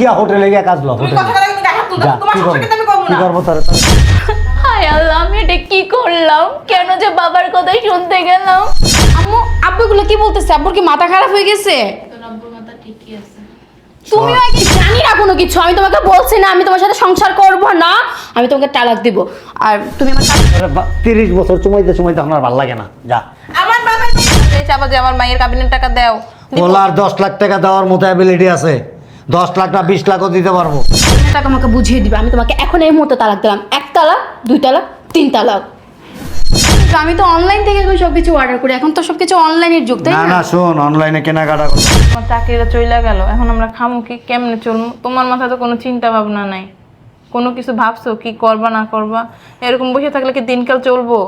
গিয়া হোটেলে গিয়া কাজ লো তুমি হোটেলে কি করব? তার হায় আল্লাহ আমি এটা কি করলাম? কেন যে বাবার কথা শুনতে গেলাম? আম্মু আব্বুগুলো কি বলতেছে? আব্বুর কি মাথা খারাপ হয়ে গেছে? তোর আব্বুর মাথা ঠিকই আছে তুমিও আগে জানি না কোনো কিছু। আমি তোমাকে বলছি না আমি তোমার সাথে সংসার করব না। আমি তোমাকে তালাক দিব। আর তুমি আমার তিরিশ বছর চুমাইতে চুমাইতে আমার ভালো লাগে না। যা। আমার বাবা এই যে আমার মায়ের কাবিনের টাকা দাও। তোলার দশ লাখ টাকা দেওয়ার মতো অ্যাবিলিটি আছে। দশ লাখ না বিশ লাখও দিতে পারব। টাকা আমাকে বুঝিয়ে দিবে আমি তোমাকে এখন এই মুহূর্তে তালাক দিলাম। এক তালাক দুই তালাক তিন তালাক আমি তো অনলাইন থেকে এখন সবকিছু অর্ডার করি এখন তো সবকিছু অনলাইনের যুগ তাই না না? না শোন অনলাইনে কেনাকাটা করো। আমার চাকরিটা চলে গেল এখন আমরা খামু কি কেমনে চলবো তোমার মাথায় তো কোনো চিন্তা ভাবনা নাই। কোনো কিছু ভাবছ কি করবা না করবা? এরকম বসে থাকলে কি দিনকাল চলবো?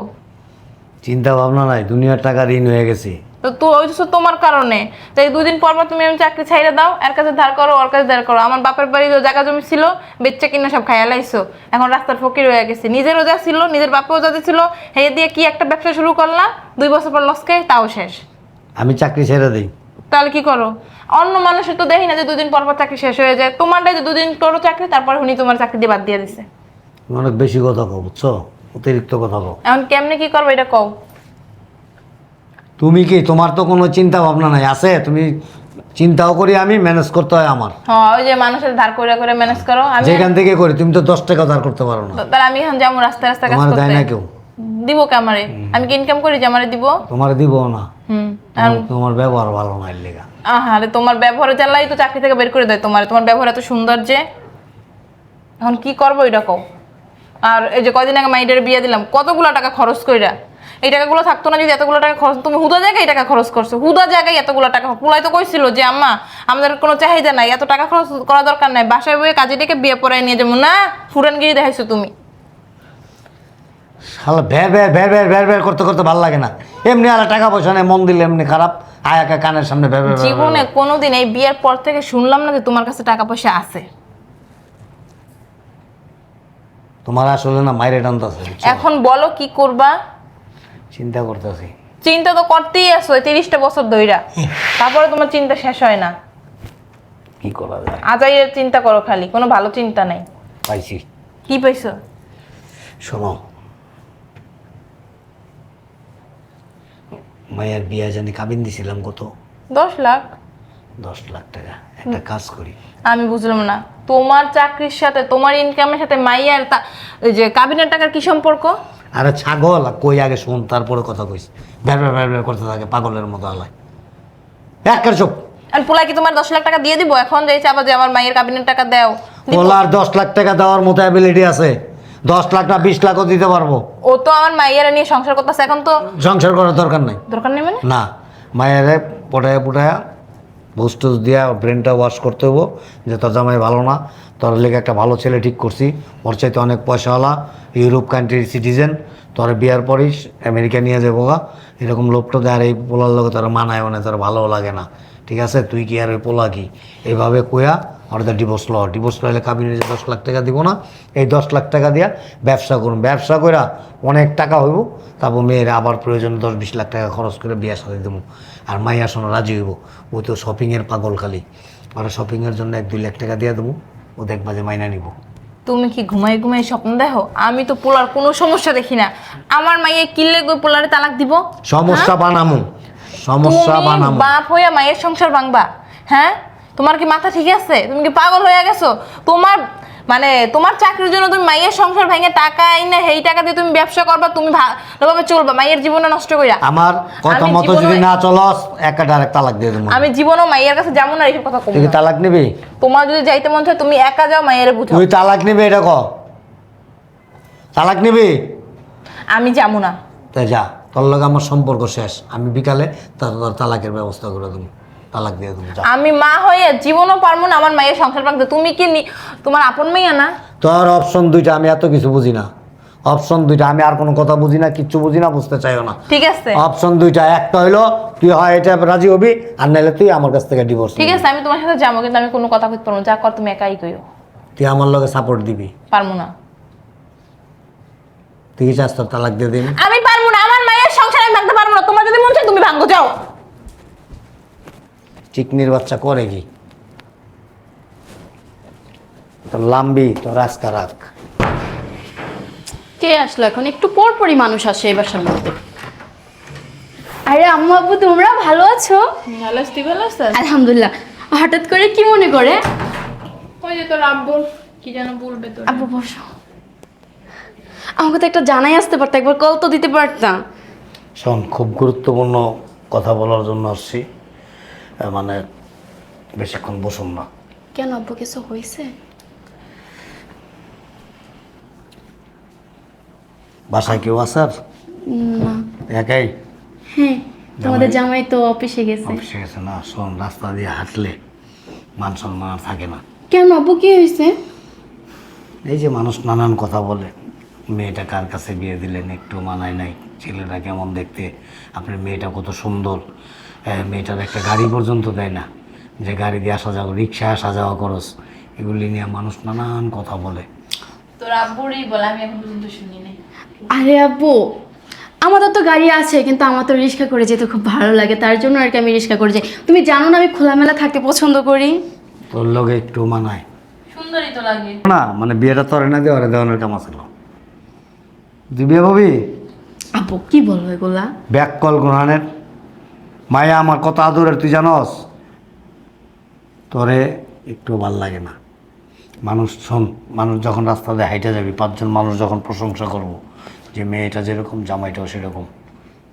চিন্তা ভাবনা নাই দুনিয়ার টাকা ঋণ হয়ে গেছে। তো তো ওই তো তোমার কারণে। তাই দুদিন পর পর তুমি আমি চাকরি ছাইড়ে দাও এর কাছে ধার করো ওর কাছে ধার করো। আমার বাপের বাড়ি যে জায়গা জমি ছিল বেচ্চা কিনা সব খাইয়া লাইছো। এখন রাস্তার ফকির হয়ে গেছে। নিজেরও যা ছিল নিজের বাপেও যা ছিল হে দিয়ে কি একটা ব্যবসা শুরু করলা দুই বছর পর লস খাই তাও শেষ। আমি চাকরি ছেড়ে দিই। তাহলে কি করো? অন্য মানুষের তো দেখি না যে দুদিন পর পর চাকরি শেষ হয়ে যায়। তোমারটাই যে দুদিন করো চাকরি তারপর উনি তোমার চাকরি দিয়ে বাদ দিয়ে দিছে। অনেক বেশি কথা কও বুঝছ? অতিরিক্ত কথা কও। এখন কেমনে কি করব এটা কও? তুমি কি তোমার তো কোনো চিন্তা ভাবনা নাই আছে? তুমি চিন্তাও করি আমি ম্যানেজ করতে হয় আমার। হ্যাঁ ওই যে মানুষের ধার করে করে ম্যানেজ করো আমি যেখান থেকে করি তুমি তো দশ টাকা ধার করতে পারো না। তাহলে আমি এখন যাব রাস্তা রাস্তা কাজ তোমার দেয় না কেউ। দিব কে আমারে? আমি কি ইনকাম করি যে আমারে দিব? তোমার দিব না। হুম তোমার- ব্যবহার ভালো না এর লেগা। আহারে তোমার ব্যবহারে জ্বালাই তো চাকরি থেকে বের করে দেয় তোমার। তোমার ব্যবহার এত সুন্দর যে এখন কি করব এটা কও আর এই যে কয়দিন আগে মাইডের বিয়ে দিলাম কতগুলো টাকা খরচ কইরা? এই টাকাগুলো থাকতো না যদি এতগুলো টাকা খরচ তুমি হুদা জায়গায় এই টাকা খরচ করছ। হুদা জায়গায় এতগুলো টাকা পুলাই তো কইছিল যে আম্মা আমাদের কোনো চাহিদা নাই এত টাকা খরচ করা দরকার নাই। বাসায় বইয়ে কাজে ডেকে বিয়ে পড়ায় নিয়ে যাব। না ফুরানগিরি দেখাইছো তুমি। শালা ভ্যার ভ্যার ভ্যার ভ্যার ভ্যার ভ্যার করতে করতে ভালো লাগে না। এমনি আর টাকা পয়সা নেই মন দিলে এমনি খারাপ। আয়াকা কানের সামনে ভ্যার ভ্যার জীবনে কোনোদিন এই বিয়ের পর থেকে শুনলাম না যে তোমার কাছে টাকা পয়সা আছে। তোমার আসলে না মাইরে টানতেছে এখন বলো কি করবা? চিন্তা করতেছি। চিন্তা তো করতেই আছো তিরিশটা বছর ধইরা। তারপরে তোমার চিন্তা শেষ হয় না। কি করা যায়? আজাইয়ের চিন্তা করো খালি কোনো ভালো চিন্তা নাই। পাইছি। কি পাইছো? শোনো। মায়ের বিয়া জানি কাবিন দিছিলাম কত? দশ লাখ। দশ লাখ টাকা। একটা কাজ করি। আমি বুঝলাম না তোমার চাকরির সাথে তোমার ইনকামের সাথে মাইয়ার যে কাবিনের টাকার কি সম্পর্ক? আরে ছাগল কই আগে শোন তারপরে কথা কইস। ভ্যার ভ্যার ভ্যার করতে থাকে পাগলের মতো আলায়। এক চুপ। আর পোলাই কি তোমার দশ লাখ টাকা দিয়ে দিব? এখন যে চাপা যে আমার মায়ের কাবিনের টাকা দাও? তোলার দশ লাখ টাকা দেওয়ার মতো অ্যাবিলিটি আছে। দশ লাখ না বিশ লাখও দিতে পারব। ও তো আমার মাইয়ারা নিয়ে সংসার করতেছে এখন তো সংসার করার দরকার নাই। দরকার নেই মানে? না মায়েরে পটায়া পুটায়া ভুস টুস দিয়া ব্রেনটা ওয়াশ করতে হব যে তোর জামাই ভালো না। তোর লেগে একটা ভালো ছেলে ঠিক করছি। ওর চাইতে অনেক পয়সাওয়ালা ইউরোপ কান্ট্রির সিটিজেন তোর বিয়ার পরিস আমেরিকা নিয়ে যাব গা। এরকম লোকটা দেয় আর এই পোলার লোক তোর মানায় মানে তোর ভালোও লাগে না। ঠিক আছে? তুই কি আর ওই পোলা কি? এইভাবে কয়া তো ডিভোর্স ল ডিভোর্স লইলে কাবিনে যে দশ লাখ টাকা দিব না। এই দশ লাখ টাকা দিয়া ব্যবসা করুন। ব্যবসা কইরা অনেক টাকা হইব। তারপর মেয়ের আবার প্রয়োজন দশ বিশ লাখ টাকা খরচ করে বিয়া সাথে দেবো আর মাইয়া শোনো, রাজি হইব। ও তো শপিংয়ের পাগল খালি। আর শপিংয়ের জন্য এক দুই লাখ টাকা দিয়ে দেবো ও দেখবা যে মাইনা নিব। তুমি কি ঘুমাই ঘুমাই স্বপ্ন দেখো? আমি তো পোলার কোনো সমস্যা দেখি না। আমার মাইয়ে কিল্লে গো পোলারে তালাক দিব? সমস্যা বানামু। সমস্যা তুমি বানামু। বাপ হইয়া মায়ের সংসার ভাঙবা। হ্যাঁ? তোমার কি মাথা ঠিক আছে? তুমি কি পাগল হয়ে গেছো? তোমার মানে তোমার চাকরির জন্য তুমি মায়ের সংসার ভেঙে টাকা আইনা সেই টাকা দিয়ে তুমি ব্যবসা করবা তুমি ভালোভাবে চলবা মায়ের জীবনটা নষ্ট কইরা। আমার কথা মতো যদি না চলস একটা ডাইরেক্ট তালাক দিয়ে দেবো। আমি জীবনও মায়ের কাছে যাব না এইসব কথা কম কি তালাক নিবি? তোমার যদি যাইতে মন চায় তুমি একা যাও মায়ের বুঝাও। তুই তালাক নিবি এটা ক? তালাক নিবি? আমি যাব না। তাই যা তোর লগে আমার সম্পর্ক শেষ। আমি বিকালে তার তালাকের ব্যবস্থা করে দেবো। তালাক দিয়ে দেবো যা আমি মা হয়ে জীবনও পারব না আমার মায়ের সংসার ভাঙতে। তুমি কি নি- তোমার আপন মেয়ে না? তোর অপশন দুইটা আমি এত কিছু বুঝি না। অপশন দুইটা আমি আর কোনো কথা বুঝি না কিচ্ছু বুঝি না বুঝতে চাইও না। ঠিক আছে। অপশন দুইটা একটা হইল তুই হয় এটা রাজি হবি আর নাহলে তুই আমার কাছ থেকে ডিভোর্স ঠিক আছে আমি তোমার সাথে যাব কিন্তু আমি কোনো কথা কইতে পারব না। যা কর তুমি একাই কইও। তুই আমার লগে সাপোর্ট দিবি। পারব না। তুই কি চাস তোর তালাক দিয়ে দিবি? আমি পারব না আমার মায়ের সংসার আমি ভাঙতে পারব না। তোমার যদি মন চায় তুমি ভাঙো যাও। চিকনির বাচ্চা করে কি? তোর লাম্বি তোর রাস্তা রাখ কে আসলো এখন? একটু পর পরই মানুষ আসে এই বাসার মধ্যে আরে আম্মু আব্বু তোমরা ভালো আছো? ভালো তুই ভালো আছিস? আলহামদুলিল্লাহ। হঠাৎ করে কি মনে করে? ওই যে তোর আব্বুর কি যেন বলবে তোর। আব্বু বসো। আমাকে তো একটা জানাই আসতে পারতো একবার কল তো দিতে পারতাম। শোন খুব গুরুত্বপূর্ণ কথা বলার জন্য আসছি। মানে বেশিক্ষণ বসুন না। কেন আব্বু কিছু হয়েছে? বাসায় কেউ আছে? আর না। একাই? হ্যাঁ তোমাদের জামাই তো অফিসে গেছে। অফিসে গেছে না শোন রাস্তা দিয়ে হাঁটলে মান সম্মান আর থাকে না। কেন আব্বু কি হয়েছে? এই যে মানুষ নানান কথা বলে মেয়েটা কার কাছে বিয়ে দিলেন একটু মানায় নাই ছেলেটা কেমন দেখতে আপনার মেয়েটা কত সুন্দর। মেয়েটার একটা গাড়ি পর্যন্ত দেয় না। যে গাড়ি দিয়ে আসা যাওয়া রিক্সায় আসা যাওয়া খরচ এগুলি নিয়ে মানুষ নানান কথা বলে। তোর আব্বুরই বলে আমি এখন পর্যন্ত শুনি নাই আরে আব্বু আমাদের তো গাড়ি আছে কিন্তু আমার তো রিক্সা করে যেতে খুব ভালো লাগে তার জন্য আর কি আমি রিক্সা করে যাই। তুমি জানো না আমি খোলামেলা থাকতে পছন্দ করি? তোর লোকে একটু মানায়। সুন্দরই তো লাগে। না মানে বিয়েটা তোরে না দেওয়ারে দেওয়ানোর কাম আছে তুই বিয়ে হবি আব্বু কি বলব এগুলা? ব্যাক কল গ্রহণের মায়া আমার কত আদরের তুই জানস? তোরে একটু ভালো লাগে না। মানুষ শোন মানুষ যখন রাস্তা দিয়ে হাইটে যাবি পাঁচজন মানুষ যখন প্রশংসা করব যে মেয়েটা যেরকম জামাইটাও সেরকম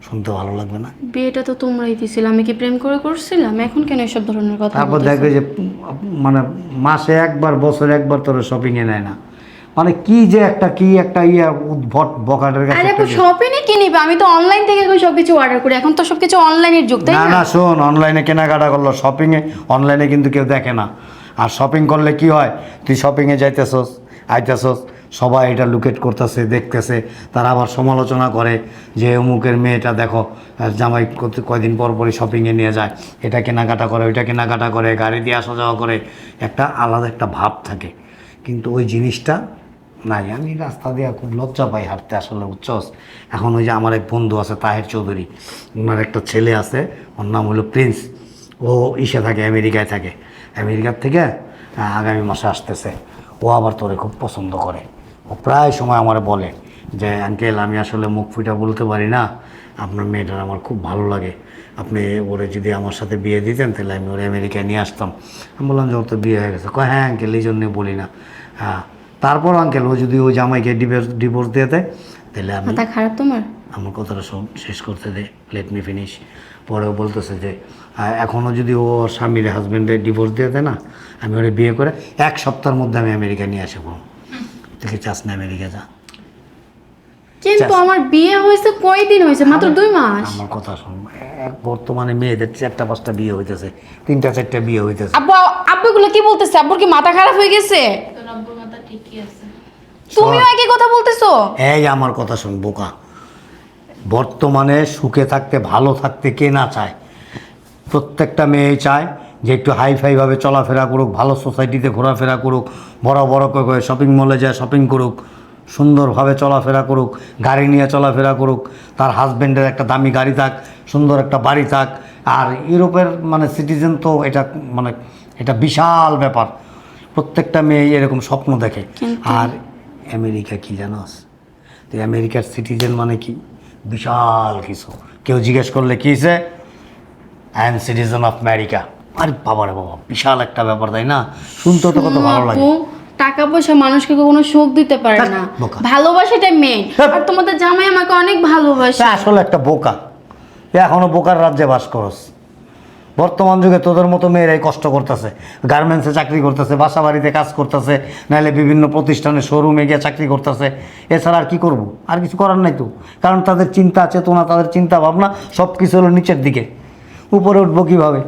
শুনতে ভালো লাগবে না? বিয়েটা তো তোমরাই দিছিলে আমি কি প্রেম করে করছিলাম? এখন কেন এসব ধরনের কথা তারপর দেখবে যে মানে মাসে একবার বছরে একবার তোর শপিংয়ে নেয় না। মানে কি যে একটা কি একটা ইয়ে উদ্ভট বকাটের কাছে আরে আপু শপিংয়ে কি নিবে? আমি তো অনলাইন থেকে এখন সবকিছু অর্ডার করি। এখন তো সবকিছু অনলাইনের যুগ তাই না না? শোন অনলাইনে কেনাকাটা করল শপিংয়ে অনলাইনে কিন্তু কেউ দেখে না। আর শপিং করলে কি হয়? তুই শপিংয়ে যাইতেছস আইতেছস সবাই এটা লুকেট করতেছে দেখতেছে তারা আবার সমালোচনা করে যে অমুকের মেয়েটা দেখো জামাই কত- কয়দিন পর পরই শপিংয়ে নিয়ে যায় এটা কেনাকাটা করে ওইটা কেনাকাটা করে গাড়ি দিয়ে আসা যাওয়া করে একটা আলাদা একটা ভাব থাকে। কিন্তু ওই জিনিসটা নাই, আমি রাস্তা দিয়ে খুব লজ্জা পাই হাঁটতে আসলে, বুঝছস? এখন ওই যে আমার এক বন্ধু আছে, তাহের চৌধুরী, ওনার একটা ছেলে আছে, ওর নাম হলো প্রিন্স। ও ইসে থাকে, আমেরিকায় থাকে। আমেরিকার থেকে আগামী মাসে আসতেছে। ও আবার তোরে খুব পছন্দ করে। ও প্রায় সময় আমার বলে যে, আঙ্কেল, আমি আসলে মুখ ফুটা বলতে পারি না। আপনার মেয়েটার আমার খুব ভালো লাগে। আপনি ওরে যদি আমার সাথে বিয়ে দিতেন, তাহলে আমি ওরে আমেরিকায় নিয়ে আসতাম। আমি বললাম যে, ওর তো বিয়ে হয়ে গেছে। কয় হ্যাঁ আঙ্কেল, এই জন্যে বলি না। হ্যাঁ তারপর আঙ্কেল ও যদি ওই জামাইকে ডিভোর্স ডিভোর্স দিয়ে দেয় তাহলে আমি মাথা খারাপ তোমার? আমার কথাটা শোন শেষ করতে দে লেট মি ফিনিশ পরেও বলতেছে যে এখনও যদি ও ওর স্বামীর হাজব্যান্ডের ডিভোর্স দিয়ে দেয় না আমি ওরে বিয়ে করে এক সপ্তাহের মধ্যে আমি আমেরিকা নিয়ে আসব। তুই চাস না আমেরিকা যা। কিন্তু আমার বিয়ে হয়েছে কয়দিন হয়েছে? মাত্র দুই মাস? আমার কথা শোন এক বর্তমানে মেয়েদের চারটা পাঁচটা বিয়ে হইতেছে তিনটা চারটা বিয়ে হইতেছে। আব্বু আব্বু এগুলো কি বলতেছে? আব্বুর কি মাথা খারাপ হয়ে গেছে? ঠিকই আছে তুমিও একই কথা বলতেছো? এই আমার কথা শোন বোকা। বর্তমানে সুখে থাকতে ভালো থাকতে কে না চায়? প্রত্যেকটা মেয়ে চায় যে একটু হাইফাইভাবে চলাফেরা করুক ভালো সোসাইটিতে ঘোরাফেরা করুক বড় বড় করে শপিং মলে যায় শপিং করুক সুন্দরভাবে চলাফেরা করুক গাড়ি নিয়ে চলাফেরা করুক তার হাজব্যান্ডের একটা দামি গাড়ি থাক সুন্দর একটা বাড়ি থাক আর ইউরোপের মানে সিটিজেন তো এটা মানে এটা বিশাল ব্যাপার। প্রত্যেকটা মেয়ে এরকম স্বপ্ন দেখে। আর আমেরিকা কি জানোস তুই আমেরিকার সিটিজেন মানে কি? বিশাল কিছু। কেউ জিজ্ঞেস করলে কি হয়েছে I am citizen of America আরে বাবা রে বাবা বিশাল একটা ব্যাপার তাই না? শুনতে তো কত ভালো লাগে। টাকা পয়সা মানুষকে কোনো সুখ দিতে পারে না। ভালোবাসাটা মেন। আর তোমাদের জামাই আমাকে অনেক ভালোবাসে। আসলে একটা বোকা। এখনও বোকার রাজ্যে বাস করস। বর্তমান যুগে তোদের মতো মেয়েরাই কষ্ট করতেছে। গার্মেন্টসে চাকরি করতেছে বাসা বাড়িতে কাজ করতেছে নাহলে বিভিন্ন প্রতিষ্ঠানে শোরুমে গিয়ে চাকরি করতেছে। এছাড়া আর কি করব? আর কিছু করার নাই তো। কারণ তাদের চিন্তা, চেতনা, তাদের চিন্তা ভাবনা সব কিছু হলো নিচের দিকে। উপরে উঠবো কীভাবে?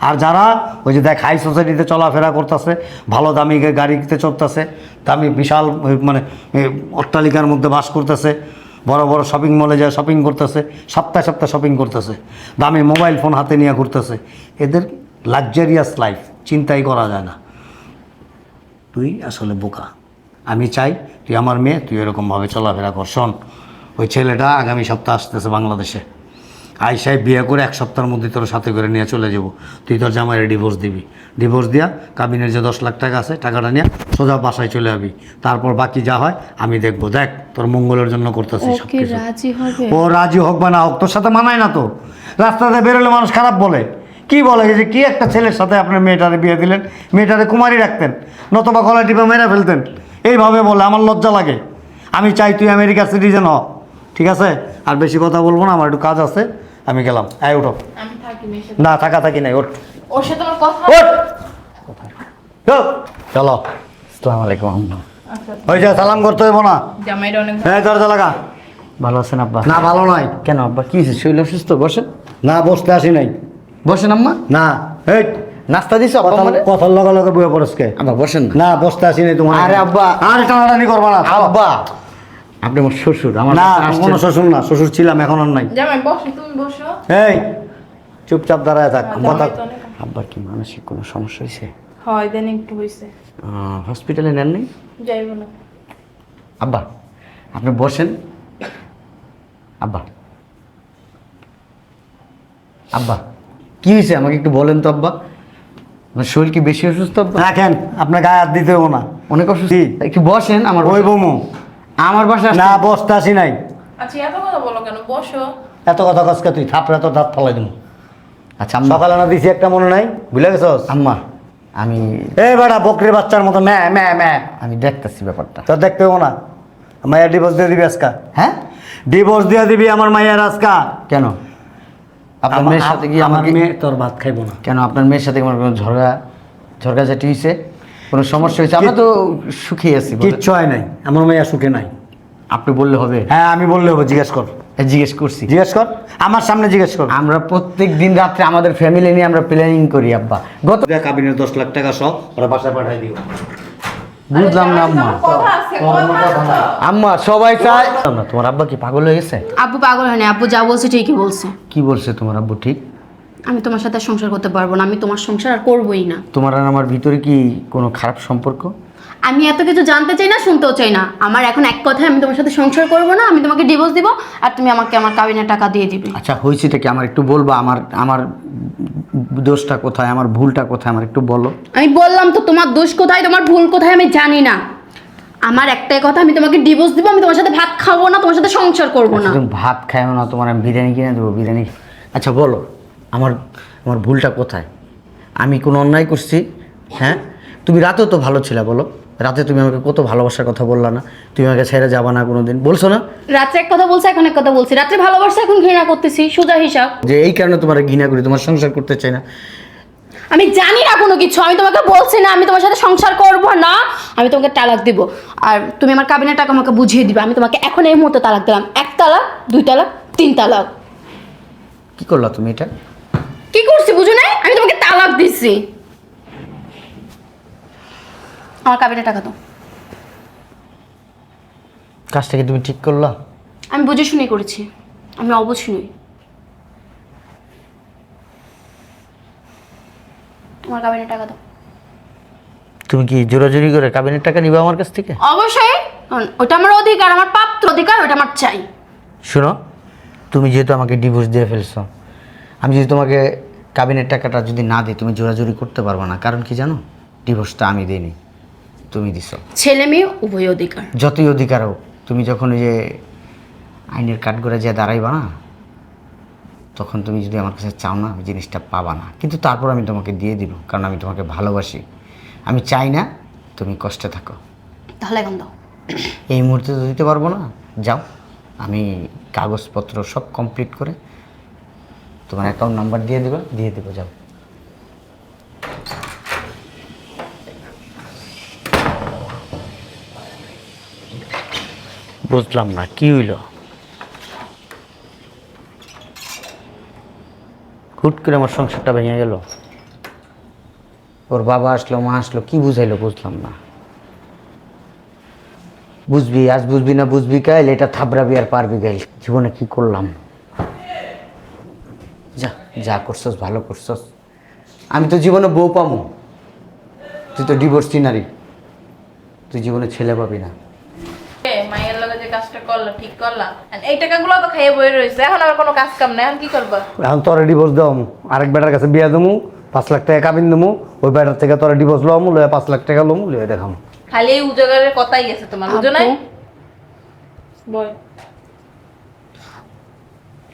আর যারা ওই যে দেখ হাই সোসাইটিতে চলাফেরা করতেছে, ভালো দামি গাড়িতে চড়তেছে, দামি বিশাল মানে অট্টালিকার মধ্যে বাস করতেছে বড় বড় শপিং মলে যায় শপিং করতেছে, সপ্তাহে সপ্তাহে শপিং করতেছে, দামি মোবাইল ফোন হাতে নিয়ে ঘুরতেছে। এদের লাক্সারিয়াস লাইফ চিন্তাই করা যায় না। তুই আসলে বোকা। আমি চাই, তুই আমার মেয়ে, তুই এরকমভাবে চলাফেরা কর। শোন, ওই ছেলেটা আগামী সপ্তাহে আসতেছে বাংলাদেশে। আইসাই বিয়ে করে এক সপ্তাহের মধ্যে তোর সাথে করে নিয়ে চলে যাব। তুই তোর জামাইয়ের ডিভোর্স দিবি। ডিভোর্স দিয়া কাবিনের যে দশ লাখ টাকা আছে টাকাটা নিয়ে সোজা বাসায় চলে যাবি তারপর বাকি যা হয় আমি দেখব। দেখ তোর মঙ্গলের জন্য করতেছি ও রাজি হোক বা না হোক তোর সাথে মানায় না তো। রাস্তাতে বেরোলে মানুষ খারাপ বলে। কি বলে? যে কি একটা ছেলের সাথে আপনার মেয়েটারে বিয়ে দিলেন মেয়েটারে কুমারী রাখতেন নতবা গলায় টিপে মেরে ফেলতেন। এইভাবে বলে আমার লজ্জা লাগে। আমি চাই তুই আমেরিকার সিটিজেন হ। ঠিক আছে? আর বেশি কথা বলব না আমার একটু কাজ আছে। আমি গেলাম। আয় উঠো। আমি থাকি মেশে না থাকা থাকি নাই ওঠ। ওর সাথে কথা ওঠ! চল। চলো। আসসালামু আলাইকুম আম্মা। আচ্ছা ওই যে সালাম করতে হইব না? হ্যাঁ দরজা লাগা। ভালো আছেন আব্বা? না ভালো নয় কেন আব্বা কি শরীর অসুস্থ? বসেন। না বসতে আসি নাই। বসেন আম্মা। না। এই নাস্তা দিছো আব্বা কথা আমারে? কথার লগে লগে বয়ে পড়সকে আব্বা বসেন। না না বসতে আসি নাই তোমার আরে আব্বা। আরে টানাটানি করবা না। আব্বা। আপনি আমার শ্বশুর আমার না কোনো শ্বশুর না শ্বশুর ছিলাম এখন আর নাই। জামাই বসো তুমি বসো। এই চুপচাপ দাঁড়ায় থাক কথা তো অনেক আব্বার কি মানসিক কোনো সমস্যা হয়েছে হয় দেন একটু হইছে। হসপিটালে নেন নাই যাইব না। আব্বা আপনি বসেন। আব্বা। আব্বা কি হয়েছে আমাকে একটু বলেন তো আব্বা। আমার শরীর কি বেশি অসুস্থ আব্বা? রাখেন আপনার গায়ে হাত দিতে হব না। অনেক অসুস্থ? একটু বসেন আমার ওই বমু। আমার বাসা না বসতে আসি নাই। আচ্ছা এত কথা বলো কেন? বসো। এত কথা কসকে তুই? থাপড়ে তো দাঁত ফলাই দিবো আচ্ছা আম্মা। সকালে না দিছি একটা মনে নাই ভুলে গেছস? আম্মা আমি এই বেটা বকরির বাচ্চার মতো ম্যা ম্যা ম্যা। আমি দেখতেছি ব্যাপারটা। তোর দেখতে হব না। মায়ের ডিভোর্স দিয়ে দিবি আজকা। হ্যাঁ? ডিভোর্স দিয়ে দিবি আমার মায়ের আজকা। কেন? আপনার মেয়ের সাথে কি আমার আমাকে মেয়ে তোর ভাত খাইবো না। কেন আপনার মেয়ের সাথে আমার কোনো ঝগড়া ঝগড়াঝাটি হয়েছে কোনো সমস্যা হয়েছে? আমরা তো সুখী আছি। কিচ্ছু হয় নাই। আমার মেয়ে সুখে নাই। আপনি বললে হবে? হ্যাঁ আমি বললে হবে জিজ্ঞেস কর। জিজ্ঞেস করছি। জিজ্ঞেস কর। আমার সামনে জিজ্ঞেস কর। আমরা প্রত্যেক দিন রাত্রে আমাদের ফ্যামিলি নিয়ে আমরা প্ল্যানিং করি আব্বা। গত কাবিনের দশ লাখ টাকা সব ওরা বাসায় পাঠাই দিও। বুঝলাম না আম্মা। আম্মা সবাই চায় না তোমার আব্বা কি পাগল হয়ে গেছে? আব্বু পাগল হয়নি আব্বু যা বলছে ঠিকই বলছে। কি বলছে তোমার আব্বু ঠিক? আমি তোমার সাথে সংসার করতে পারব না আমি তোমার সংসার আর করবোই না। তোমার আর আমার ভিতরে কি কোনো খারাপ সম্পর্ক? আমি এত কিছু জানতে চাই না শুনতেও চাই না। আমার এখন এক কথায় আমি তোমার সাথে সংসার করব না আমি তোমাকে ডিভোর্স দিব আর তুমি আমাকে আমার কাবিনের টাকা দিয়ে দিবে। আচ্ছা হয়েছেটা কি? আমার একটু বলব আমার আমার দোষটা কোথায়? আমার ভুলটা কোথায়? আমার একটু বলো। আমি বললাম তো তোমার দোষ কোথায় তোমার ভুল কোথায় আমি জানি না। আমার একটাই কথা আমি তোমাকে ডিভোর্স দিব আমি তোমার সাথে ভাত খাব না তোমার সাথে সংসার করব না। তুমি ভাত খাও না তোমার আমি বিরিয়ানি কিনে দেবো বিরিয়ানি। আচ্ছা বলো। আমার আমার ভুলটা কোথায়? আমি কোনো অন্যায় করছি? হ্যাঁ? তুমি রাতেও তো ভালো ছিলে বলো। রাতে তুমি আমাকে কত ভালোবাসার কথা বললা না? তুমি আমাকে ছেড়ে যাবা না কোনো দিন বলছো না? রাত্রে এক কথা বলছে এখন এক কথা বলছি। রাত্রে ভালোবাসা এখন ঘৃণা করতেছি সোজা হিসাব। যে এই কারণে তোমার ঘৃণা করি তোমার সংসার করতে চাই না। আমি জানি না কোনো কিছু আমি তোমাকে বলছি না আমি তোমার সাথে সংসার করব না। আমি তোমাকে তালাক দিব। আর তুমি আমার কাবিনের টাকা আমাকে বুঝিয়ে দিবে আমি তোমাকে এখন এই মুহূর্তে তালাক দিলাম। এক তালাক দুই তালাক তিন তালাক কি করলা তুমি এটা? কি করছি বুঝো নাই? আমি তোমাকে তালাক দিচ্ছি আমার কাবিনের টাকা তো কাজটা কি তুমি ঠিক করলা? আমি বুঝে শুনে করেছি। আমি নই। আমার কাবিনের টাকা দাও। তুমি কি জোরাজোরি করে কাবিনের টাকা নিবে আমার কাছ থেকে? অবশ্যই। ওটা আমার অধিকার আমার পাত্র অধিকার ওটা আমার চাই। শোনো তুমি যেহেতু আমাকে ডিভোর্স দিয়ে ফেলছো আমি যদি তোমাকে কাবিনের টাকাটা যদি না দিই তুমি জোরাজুরি করতে পারবে না। কারণ কি জানো? ডিভোর্সটা আমি দিইনি। তুমি দিছো। ছেলে মেয়ে উভয় অধিকার। যতই অধিকার হোক তুমি যখন ওই যে আইনের কাঠগড়ে যে দাঁড়াইবা না তখন তুমি যদি আমার কাছে চাও না জিনিসটা পাবা না। কিন্তু তারপর আমি তোমাকে দিয়ে দিব কারণ আমি তোমাকে ভালোবাসি। আমি চাই না তুমি কষ্টে থাকো। তাহলে এখন দাও। এই মুহূর্তে তো দিতে পারব না। যাও। আমি কাগজপত্র সব কমপ্লিট করে তোমার অ্যাকাউন্ট নাম্বার দিয়ে দেবো দিয়ে দেবো যাও। বুঝলাম না কি হইল? হুট করে আমার সংসারটা ভেঙে গেল। ওর বাবা আসলো মা আসলো কি বুঝাইলো বুঝলাম না। বুঝবি আজ বুঝবি না বুঝবি কাইল এটা থাবড়াবি আর পারবি গাইল জীবনে কি করলাম? যা করছস ভালো করছস। আমি তো জীবনে বউ পামু। তুই তো ডিভোর্স নারী। তুই জীবনে ছেলে পাবি না। মায়ের লগে যে কাজটা করলা ঠিক করলা। আর এই টাকাগুলো তো খাইয়ে বই রয়েছে। এখন আবার কোনো কাজ কাম নাই। এখন কি করবা? এখন তোরা ডিভোর্স আরেক বেটার কাছে বিয়া দেবো পাঁচ লাখ টাকা কাবিন দেবো ওই বেটার থেকে তোরা ডিভোর্স লয়ে পাঁচ লাখ টাকা লমু লয়ে দেখাম। খালি এই উজাগারের কথাই আছে তোমার বুঝো নাই?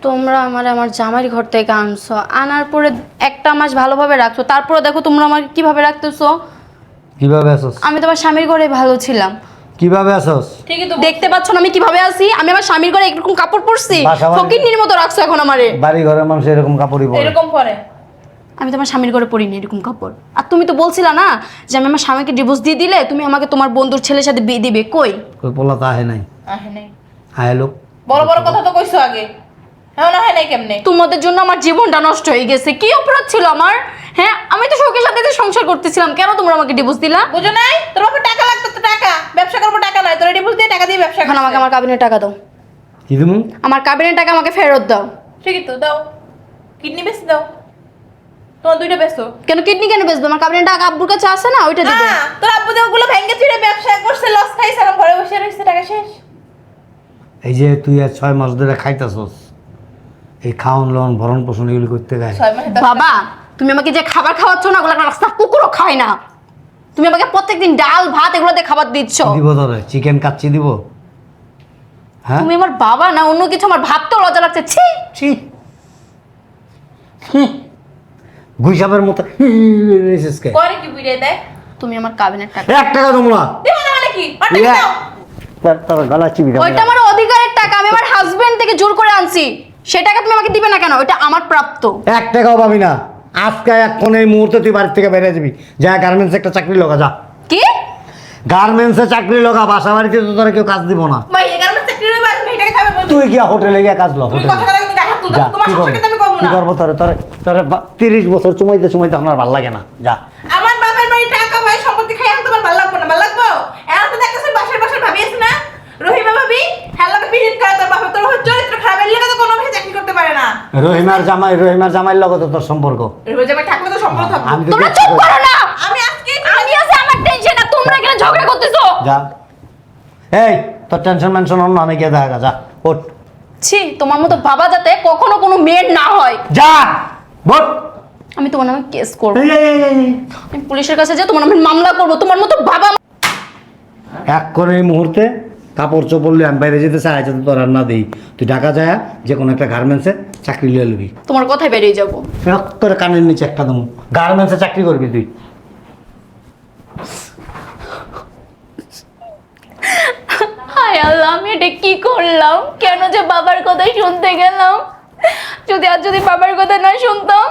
তোমরা আমার আমার জামাইয়ের ঘর থেকে আনছো। আনার পরে একটা মাস ভালোভাবে রাখছো তারপরে দেখো তোমরা আমাকে কীভাবে রাখতেছো? কীভাবে আসস আমি তোমার স্বামীর ঘরে ভালো ছিলাম। কীভাবে আসস ঠিকই তো দেখতে পাচ্ছ না আমি কীভাবে আছি? আমি আমার স্বামীর ঘরে এরকম কাপড় পরছি? বাড়ি- মতো রাখছো এখন আমারে। বাড়ি ঘরের মানুষ এরকম কাপড়ই পরে। এরকম পরে? আমি তোমার স্বামীর ঘরে পরিনি এরকম কাপড়। আর তুমি তো বলছিলা না যে আমি আমার স্বামীকে ডিভোর্স দিয়ে দিলে তুমি আমাকে তোমার বন্ধুর ছেলের সাথে বিয়ে দিবে। কই? ওই পোলা তো আহে নাই। আহে নাই। আহে লোক। বড় বড় কথা তো কইছো আগে। এখন আহে নাই কেমনে? তোমাদের জন্য আমার জীবনটা নষ্ট হয়ে গেছে। কি অপরাধ ছিল আমার? হ্যাঁ আমি তো শোকের সাথে সংসার করতেছিলাম কেন তোমরা আমাকে ডিভোর্স দিলা? বুঝো নাই? তোর বাপের টাকা লাগতো তো টাকা। ব্যবসা করব টাকা নাই তোর ডিভোর্স দিয়ে টাকা দিয়ে ব্যবসা এখন আমাকে আমার কাবিনের টাকা দাও। কি দিমু? আমার কাবিনের টাকা আমাকে ফেরত দাও। ঠিকই তো? দাও। কিডনি বেশি দাও। তোমার দুইটা বেসো কেন কিডনি কেন বেচবো? আমার কাবিনের টাকা আব্বুর কাছে আছে না? ওইটা দিবে। হ্যাঁ তোর আব্বু যে ওগুলো ভেঙে ছিঁড়ে ব্যবসা করছে লস খাইছে আর ঘরে বসে রয়েছে টাকা শেষ। এই যে তুই আর ছয় মাস ধরে খাইতাছস। এই খাওন লন ভরণ পোষণ এগুলি করতে দশ বাবা তুমি আমাকে যে খাবার খাওয়াচ্ছ না ওগুলো রাস্তা কুকুরও খায় না। তুমি আমাকে প্রত্যেকদিন ডাল ভাত এগুলোতে খাবার দিচ্ছ। দিব তোরে চিকেন কাচ্চি দিব। হ্যাঁ? তুমি আমার বাবা না অন্য কিছু আমার ভাবতেও লজ্জা লাগছে ছি। ছি। গুইসাবের মতো করে কি বুঝে দেয়? তুমি আমার কাবিনের টাকা। এক টাকা দেবো না। দেবো না মানে কি তোর গলা চিবি। ওইটা আমার অধিকারের টাকা আমি আমার হাজবেন্ড থেকে জোর করে আনছি। সে টাকা তুমি আমাকে দিবে না কেন? ওইটা আমার প্রাপ্ত। এক টাকাও পাবি না। আজকে এখন এই মুহূর্তে তুই বাড়ির থেকে বেরিয়ে যাবি। যা গার্মেন্টসে একটা চাকরি লগা যা। কি? গার্মেন্টসে চাকরি লগা বাসা বাড়িতে তো তোরা কেউ কাজ দিব না। তুই গিয়া হোটেলে গিয়া কাজ লো হোটেলে। যা তোমার কি করব? কি না। করব তোরে? তোরে তোরে তিরিশ বছর চুমাইতে চুমাইতে আমার ভালো লাগে না। যা আমার বাবার বাড়ি টাকা ভাই সম্পত্তি খাই আমি তোমার ভালো লাগবো না ভালো লাগবো এখন তো দেখতেছি বাসার বাসার ভাবি আছে না রহিমা ভাবি হ্যালো পিরিয়ড করে তোর বাবা তোর বাবার চরিত্র খারাপ এর লেগে তো কোনো ভাবে চাকরি করতে পারে না রহিমার জামাই রহিমার জামাইয়ের লগত তোর সম্পর্ক। রহিমা জামাই থাকলে তো সম্পর্ক থাকবে আমি তো তোমরা চুপ করো না! আমি আজকে আমি আছে আমার টেনশন না তোমরা এখানে ঝগড়া করতেছো? যা। এই তোর টেনশন মেনশন অন্য আমি গিয়ে দেখা যা ওঠ। ছি তোমার মতো বাবা যাতে কখনো কোনো মেয়ের না হয়। যা বট আমি তোমার নামে কেস করব। এই, এই, এই, এই। আমি পুলিশের কাছে যে তোমার নামে মামলা করব তোমার মতো বাবা এক করে এই মুহূর্তে কাপড় চোপড় লিয়ে আমি বাইরে যেতে চাই যাতে তোর আর না দিই। তুই ঢাকা যায় যে কোনো একটা গার্মেন্টসে চাকরি লিয়ে লবি। তোমার কথায় বেরিয়ে যাব। করে কানের নিচে একটা দেবো। গার্মেন্টসে চাকরি করবি তুই। হায় আল্লাহ আমি এটা কি করলাম? কেন যে বাবার কথা শুনতে গেলাম? যদি আর যদি বাবার কথা না শুনতাম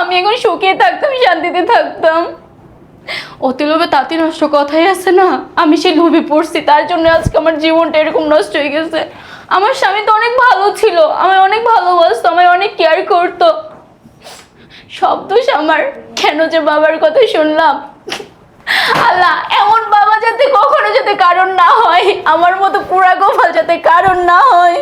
আমি এখন সুখে থাকতাম শান্তিতে থাকতাম। অতি লোভে তাঁতি নষ্ট কথাই আছে না? আমি সেই লোভে পড়ছি, তার জন্য আজকে আমার জীবনটা এরকম নষ্ট হয়ে গেছে। আমার স্বামী তো অনেক ভালো ছিল, আমায় অনেক ভালোবাসতো, আমায় অনেক কেয়ার করতো। সব দোষ আমার। কেন যে বাবার কথা শুনলাম? আল্লাহ, এমন বাবা যাতে কখনো যাতে কারণ না হয়, আমার মতো পুরা গোপাল যাতে কারণ না হয়।